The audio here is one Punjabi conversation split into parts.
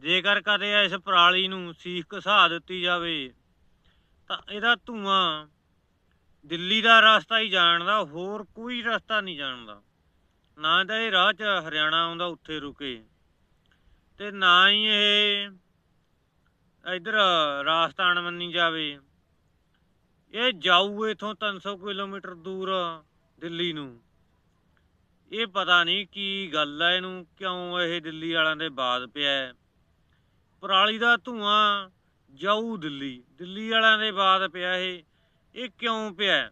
ਜੇਕਰ ਕਦੇ ਇਸ ਪਰਾਲੀ ਨੂੰ ਸੀਖ ਘਸਾ ਦਿੱਤੀ ਜਾਵੇ, ਤਾਂ ਇਹਦਾ ਧੂਆਂ ਦਿੱਲੀ ਦਾ ਰਸਤਾ ਹੀ ਜਾਣਦਾ, ਹੋਰ ਕੋਈ ਰਸਤਾ ਨਹੀਂ ਜਾਣਦਾ। ਨਾ ਤਾਂ ਇਹ ਰਾਹ 'ਚ ਹਰਿਆਣਾ ਆਉਂਦਾ, ਉੱਥੇ ਰੁਕੇ। ਤੇ ਨਾ ਹੀ ਇਹ ਇਧਰ ਰਾਜਸਥਾਨ ਮੰਨੀ ਜਾਵੇ। ਇਹ ਜਾਊ ਇਥੋਂ 300 ਕਿਲੋਮੀਟਰ ਦੂਰ ਦਿੱਲੀ ਨੂੰ। ਇਹ ਪਤਾ ਨਹੀਂ ਕੀ ਗੱਲ ਹੈ ਇਹਨੂੰ, ਕਿਉਂ ਇਹ ਦਿੱਲੀ ਵਾਲਿਆਂ ਦੇ ਬਾਦ ਪਿਆ ਪਰਾਲੀ ਦਾ ਧੂਆਂ ਜਾਊ ਦਿੱਲੀ। ਦਿੱਲੀ ਵਾਲਿਆਂ ਦੇ ਬਾਅਦ ਪਿਆ ਇਹ। ਇਹ ਕਿਉਂ ਪਿਆ?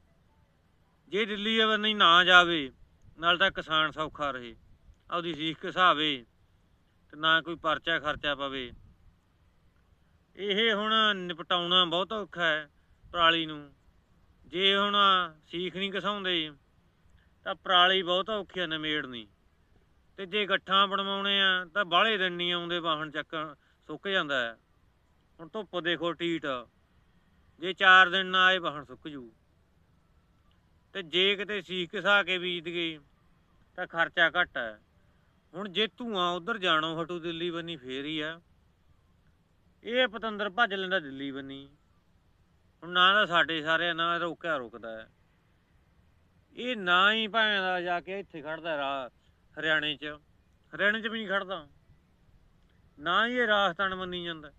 ਜੇ ਦਿੱਲੀ ਨਹੀਂ ਨਾ ਜਾਵੇ, ਨਾਲ ਤਾਂ ਕਿਸਾਨ ਸੌਖਾ ਰਹੇ। ਆਪਦੀ ਸੀਖ ਘਸਾਵੇ ਤੇ ਨਾ ਕੋਈ ਪਰਚਾ ਖਰਚਾ ਪਵੇ। ਇਹ ਹੁਣ ਨਿਪਟਾਉਣਾ ਬਹੁਤ ਔਖਾ ਹੈ ਪਰਾਲੀ ਨੂੰ। ਜੇ ਹੁਣ ਸੀਖ ਨਹੀਂ ਘਸਾਉਂਦੇ, ਤਾਂ ਪਰਾਲੀ ਬਹੁਤ ਔਖੀ ਆ, ਨਿਮੇੜਨੀ। ਤੇ ਜੇ ਗੱਠਾਂ ਬਣਵਾਉਣੇ ਆ, ਤਾਂ ਬਾਹਲੇ ਦਿਨ ਨਹੀਂ ਆਉਂਦੇ ਵਾਹਣ ਚੱਕਣ। ਸੁੱਕ ਜਾਂਦਾ ਹੈ। ਹੁਣ ਧੁੱਪ ਦੇਖੋ ਟੀਟ। ਜੇ 4 ਦਿਨ ਨਾ ਆਏ ਵਾਹਣ ਸੁੱਕ ਜੂ। ਤੇ ਜੇ ਕਿਤੇ ਸੀਖ ਘਸਾ ਕੇ ਬੀਜ ਗਈ, ਤਾਂ ਖਰਚਾ ਘੱਟ ਹੈ। ਹੁਣ ਜੇ ਧੂਆਂ ਉਧਰ ਜਾਣੋ, ਹਟੂ ਦਿੱਲੀ ਬੰਨੀ ਫੇਰ ਹੀ ਆ ਇਹ ਪਤੰਦਰ ਭੱਜ ਲੈਂਦਾ ਦਿੱਲੀ ਬੰਨੀ। ਹੁਣ ਨਾ ਤਾਂ ਸਾਡੇ ਸਾਰੇ ਨਾ ਰੋਕਿਆ ਰੁਕਦਾ ਹੈ। ਇਹ ਨਾ ਹੀ ਭਾਵੇਂ ਦਾ ਜਾ ਕੇ ਇੱਥੇ ਖੜਦਾ ਰਾਹ, ਹਰਿਆਣੇ 'ਚ। ਹਰਿਆਣੇ 'ਚ ਵੀ ਨਹੀਂ ਖੜਦਾ ਨਾ ਹੀ ਇਹ ਰਾਜਸਥਾਨ ਮੰਨੀ ਜਾਂਦਾ।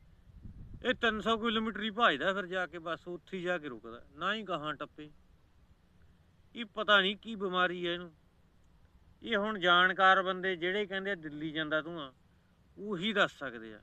ਇਹ 300 ਕਿਲੋਮੀਟਰ ਹੀ ਭਜਦਾ ਫਿਰ ਜਾ ਕੇ, ਬਸ ਉੱਥੇ ਹੀ ਜਾ ਕੇ ਰੁਕਦਾ। ਨਾ ਹੀ ਗਾਹਾਂ ਟੱਪੇ। ਇਹ ਪਤਾ ਨਹੀਂ ਕੀ ਬਿਮਾਰੀ ਹੈ ਇਹਨੂੰ। ਇਹ ਹੁਣ ਜਾਣਕਾਰ ਬੰਦੇ ਜਿਹੜੇ ਕਹਿੰਦੇ ਆ ਦਿੱਲੀ ਜਾਂਦਾ ਧੂਆਂ ਉਹੀ ਦੱਸ ਸਕਦੇ ਆ।